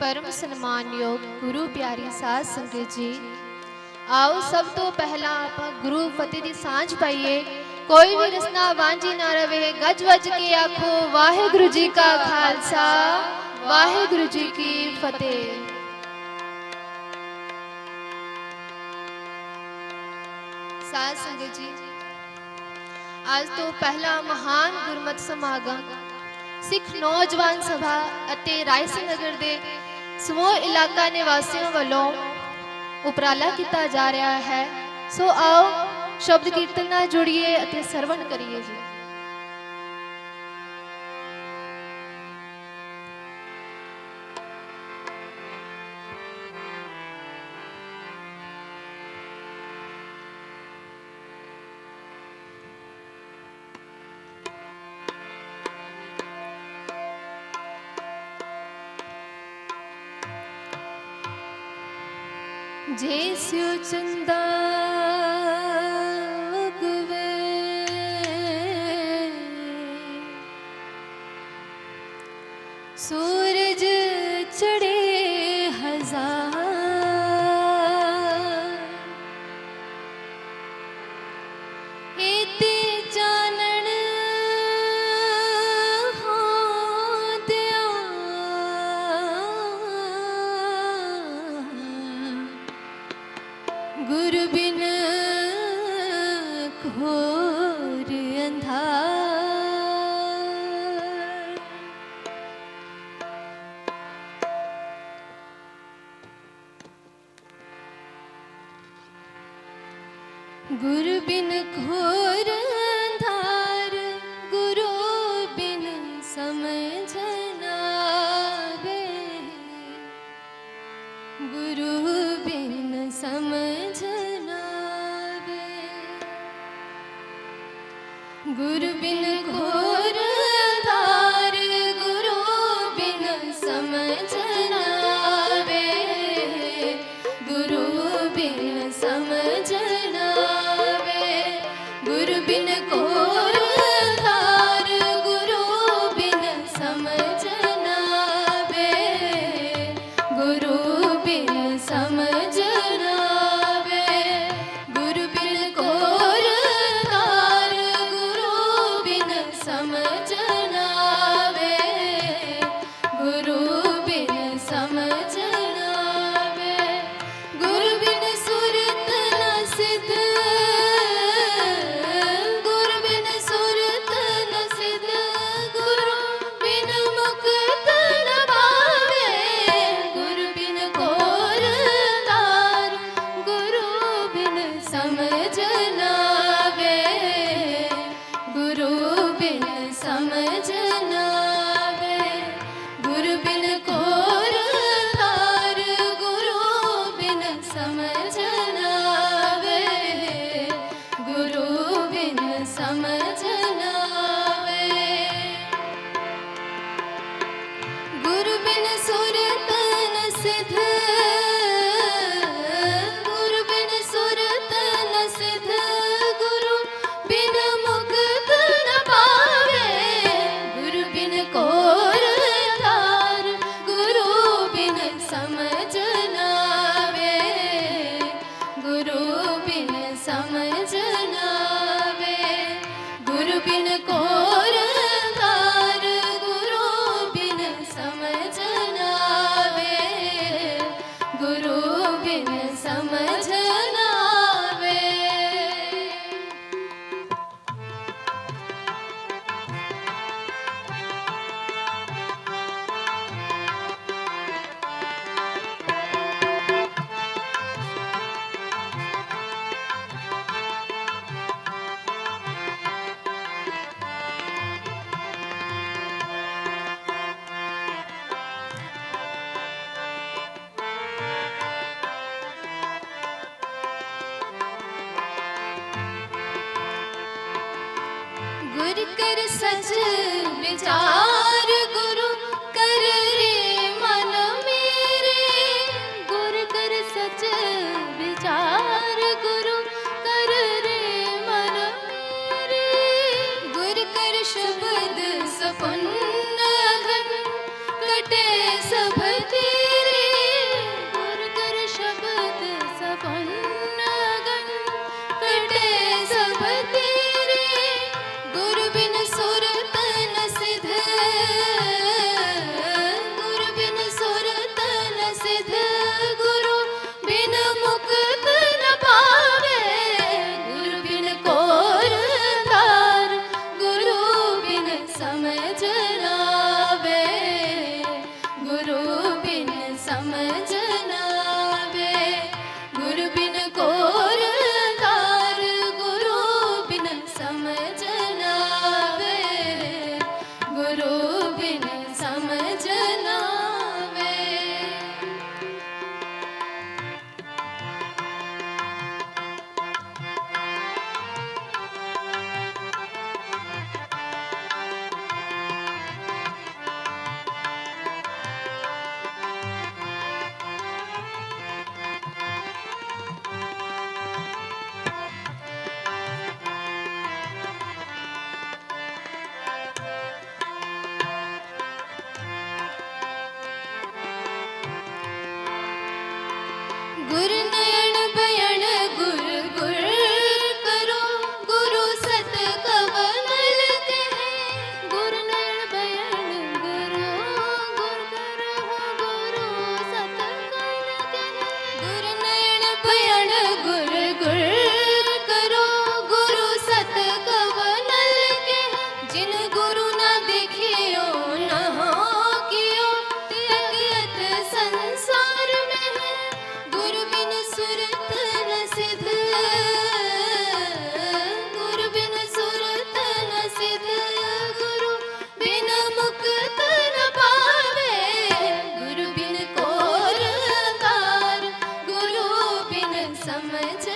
ਪਰਮ ਸਨਮਾਨਯੋਗ ਗੁਰੂ ਪਿਆਰੀ ਸਾਧ ਸੰਗਤ ਜੀ। ਆਓ ਸਭ ਤੋਂ ਪਹਿਲਾਂ ਆਪਾਂ ਗੁਰੂ ਫਤਿਹ ਦੀ ਸਾਂਝ ਪਾਈਏ। ਕੋਈ ਵੀ ਰਸਨਾ ਵਾਂਝੀ ਨਾ ਰਵੇ, ਗੱਜ ਵੱਜ ਕੇ ਆਖੋ, ਵਾਹਿਗੁਰੂ ਜੀ ਕਾ ਖਾਲਸਾ, ਵਾਹਿਗੁਰੂ ਜੀ ਕੀ ਫਤਿਹ। ਸਾਧ ਸੰਗਤ ਜੀ, ਅੱਜ ਤੋਂ ਪਹਿਲਾ ਮਹਾਨ ਗੁਰਮਤਿ ਸਮਾਗਮ ਸਿੱਖ ਨੌਜਵਾਨ ਸਭਾ ਅਤੇ ਰਾਇਸੀ ਨਗਰ ਦੇ ਸਮੂਹ ਇਲਾਕਾ ਨਿਵਾਸੀਆਂ ਵੱਲੋਂ ਉਪਰਾਲਾ ਕੀਤਾ ਜਾ ਰਿਹਾ ਹੈ। ਸੋ ਆਓ ਸ਼ਬਦ ਕੀਰਤਨ ਨਾਲ ਜੁੜੀਏ ਅਤੇ ਸਰਵਣ ਕਰੀਏ ਜੀ। ਜੇ ਸਿਉ ਚੰਦਾ ਉਗਵੇ ਸੂਰਜ ગુરુ બિન ઘોર અંધાર ગુરુ બિન સમજનાવે ગુરુ બિન સમજનાવે ગુરુ બિન ઘોર ਘੋਰ should समझ